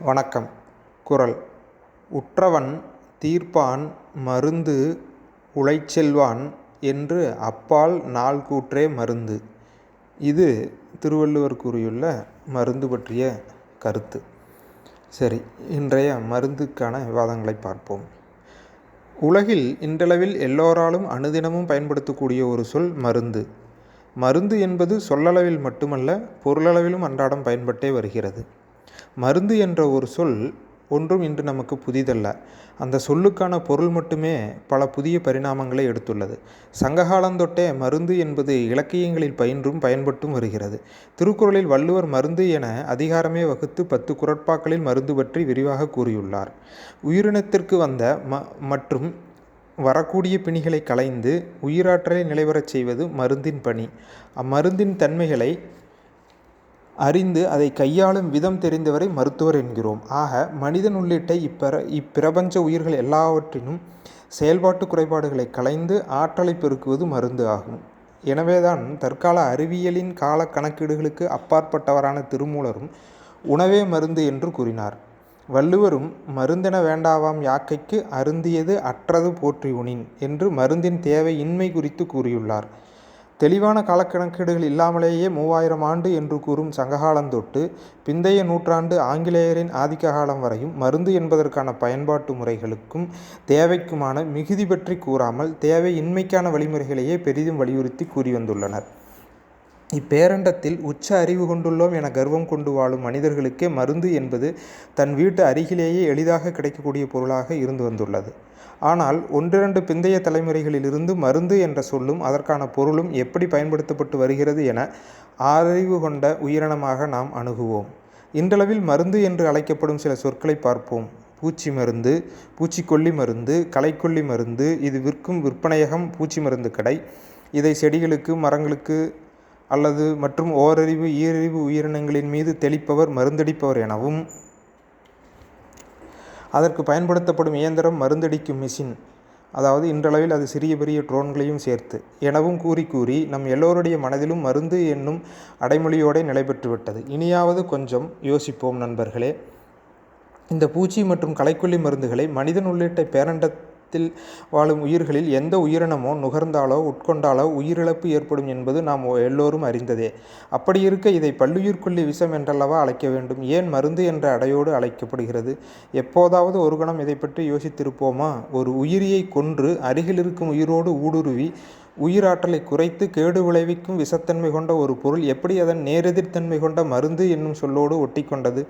வணக்கம். குரல். உற்றவன் தீர்ப்பான் மருந்து உழைச்செல்வான் என்று அப்பால் நாள் கூற்றே மருந்து. இது திருவள்ளுவர் கூறியுள்ள மருந்து பற்றிய கருத்து. சரி இன்றைய மருந்துக்கான விவாதங்களை பார்ப்போம். உலகில் இன்றளவில் எல்லோராலும் அனுதினமும் பயன்படுத்தக்கூடிய ஒரு சொல் மருந்து. மருந்து என்பது சொல்லளவில் மட்டுமல்ல பொருளளவிலும் அன்றாடம் பயன்பட்டே வருகிறது. மருந்து என்ற ஒரு சொல் ஒன்றும் இன்று நமக்கு புதிதல்ல. அந்த சொல்லுக்கான பொருள் மட்டுமே பல புதிய பரிணாமங்களை எடுத்துள்ளது. சங்ககாலந்தொட்டே மருந்து என்பது இலக்கியங்களில் பயின்றும் பயன்பட்டும் வருகிறது. திருக்குறளில் வள்ளுவர் மருந்து என அதிகாரமே வகுத்து பத்து குரட்பாக்களில் மருந்து பற்றி விரிவாக கூறியுள்ளார். உயிரினத்திற்கு வந்த ம மற்றும் வரக்கூடிய பிணிகளை களைந்து உயிராற்றலை நிலைவரச் செய்வது மருந்தின் பணி. அம்மருந்தின் தன்மைகளை அறிந்து அதை கையாளும் விதம் தெரிந்தவரை மருத்துவர் என்கிறோம். ஆக மனிதன் உள்ளிட்ட இப்பிர இப்பிரபஞ்ச உயிர்கள் எல்லாவற்றினும் செயல்பாட்டு குறைபாடுகளை களைந்து ஆற்றலை பெருக்குவது மருந்து ஆகும். எனவேதான் தற்கால அறிவியலின் கால கணக்கீடுகளுக்கு அப்பாற்பட்டவரான திருமூலரும் உணவே மருந்து என்று கூறினார். வள்ளுவரும் மருந்தென வேண்டாவாம் யாக்கைக்கு அருந்தியது அற்றது போற்றி உணின் என்று மருந்தின் தேவை இன்மை குறித்து கூறியுள்ளார். தெளிவான காலக்கணக்கீடுகள் இல்லாமலேயே மூவாயிரம் ஆண்டு என்று கூறும் சங்ககாலந்தொட்டு பிந்தைய நூற்றாண்டு ஆங்கிலேயரின் ஆதிக்க காலம் வரையும் மருந்து என்பதற்கான பயன்பாட்டு முறைகளுக்கும் தேவைக்குமான மிகுதி பற்றி கூறாமல் தேவை இன்மைக்கான வழிமுறைகளையே பெரிதும் வலியுறுத்தி கூறி வந்துள்ளனர் இப்பேரண்டத்தில் உச்ச அறிவு கொண்டுள்ளோம் என கர்வம் கொண்டு வாழும் மனிதர்களுக்கே மருந்து என்பது தன் வீட்டு அருகிலேயே எளிதாக கிடைக்கக்கூடிய பொருளாக இருந்து வந்துள்ளது. ஆனால் ஒன்றிரண்டு பிந்தைய தலைமுறைகளிலிருந்து மருந்து என்ற சொல்லும் அதற்கான பொருளும் எப்படி பயன்படுத்தப்பட்டு வருகிறது என ஆதறிவு கொண்ட உயிரினமாக நாம் அணுகுவோம். இன்றளவில் மருந்து என்று அழைக்கப்படும் சில சொற்களை பார்ப்போம். பூச்சி மருந்து பூச்சிக்கொல்லி மருந்து களைக்கொல்லி மருந்து இது விற்கும் விற்பனையகம் பூச்சி மருந்து கடை இதை செடிகளுக்கு மரங்களுக்கு அல்லது மற்றும் ஓரறிவு ஈரறிவு உயிரினங்களின் மீது தெளிப்பவர் மருந்தடிப்பவர் எனவும். அதற்கு பயன்படுத்தப்படும் இயந்திரம் மருந்தடிக்கும் மிஷின். அதாவது இன்றளவில் அது சிறிய பெரிய ட்ரோன்களையும் சேர்த்து. எனவும் கூறி கூறி நம் எல்லோருடைய மனதிலும் மருந்து என்னும் அடைமொழியோடே நிலை பெற்றுவிட்டது இனியாவது கொஞ்சம் யோசிப்போம் நண்பர்களே. இந்த பூச்சி மற்றும் களைக்கொல்லி மருந்துகளை மனிதன் உள்ளிட்ட பேரண்ட பேரண்டத்தில் வாழும் உயிர்களில் எந்த உயிரினமோ நுகர்ந்தாலோ உட்கொண்டாலோ உயிரிழப்பு ஏற்படும் என்பது நாம் எல்லோரும் அறிந்ததே. அப்படி இருக்க இதை பல்லுயிர்கொல்லி விஷம் என்றல்லவா அழைக்க வேண்டும்? ஏன் மருந்து என்ற அடையோடு அழைக்கப்படுகிறது? எப்போதாவது ஒரு கணம் இதை பற்றி யோசித்திருப்போமா? ஒரு உயிரியை கொன்று அருகில் இருக்கும் உயிரோடு ஊடுருவி உயிராற்றலை குறைத்து கேடு விளைவிக்கும் விஷத்தன்மை கொண்ட ஒரு பொருள் எப்படி அதன் நேரெதிர்த்தன்மை கொண்ட மருந்து என்னும் சொல்லோடு ஒட்டிக்கொண்டது?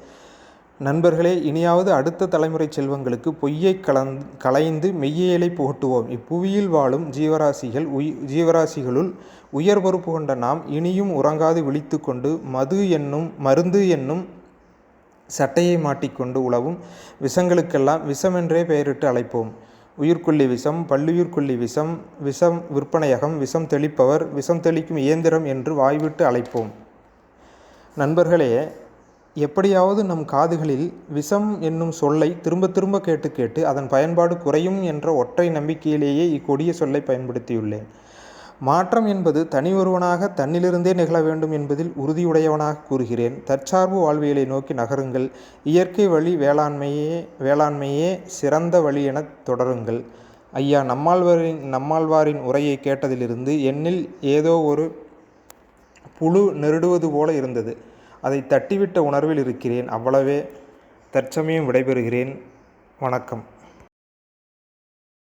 நண்பர்களே இனியாவது அடுத்த தலைமுறை செல்வங்களுக்கு பொய்யை கலந் கலைந்து மெய்யியலை புகட்டுவோம். இப்புவியில் வாழும் ஜீவராசிகள் உய் ஜீவராசிகளுள் உயர் பொறுப்பு கொண்ட நாம் இனியும் உறங்காது விழித்து கொண்டு மது என்னும் மருந்து என்னும் சட்டையை மாட்டிக்கொண்டு உழவும் விஷங்களுக்கெல்லாம் விஷமென்றே பெயரிட்டு அழைப்போம். உயிர்கொல்லி விஷம் பல்லுயிர்கொல்லி விஷம் விஷம் விற்பனையகம் விஷம் தெளிப்பவர் விஷம் தெளிக்கும் இயந்திரம் என்று வாய்விட்டு அழைப்போம். நண்பர்களே எப்படியாவது நம் காதுகளில் விஷம் என்னும் சொல்லை திரும்ப திரும்ப கேட்டு கேட்டு அதன் பயன்பாடு குறையும் என்ற ஒற்றை நம்பிக்கையிலேயே இக்கொடிய சொல்லை பயன்படுத்தியுள்ளேன். மாற்றம் என்பது தனி ஒருவனாக தன்னிலிருந்தே நிகழ வேண்டும் என்பதில் உறுதியுடையவனாக கூறுகிறேன். தற்சார்பு வாழ்வியலை நோக்கி நகருங்கள். இயற்கை வழி வேளாண்மையே வேளாண்மையே சிறந்த வழி என தொடருங்கள். ஐயா நம்மாழ்வாரின் நம்மாழ்வாரின் உரையை கேட்டதிலிருந்து என்னில் ஏதோ ஒரு புழு நெருடுவது போல இருந்தது. அதை தட்டிவிட்ட உணர்வில் இருக்கிறேன். அவ்வளவே தற்சமயம் விடைபெறுகிறேன். வணக்கம்.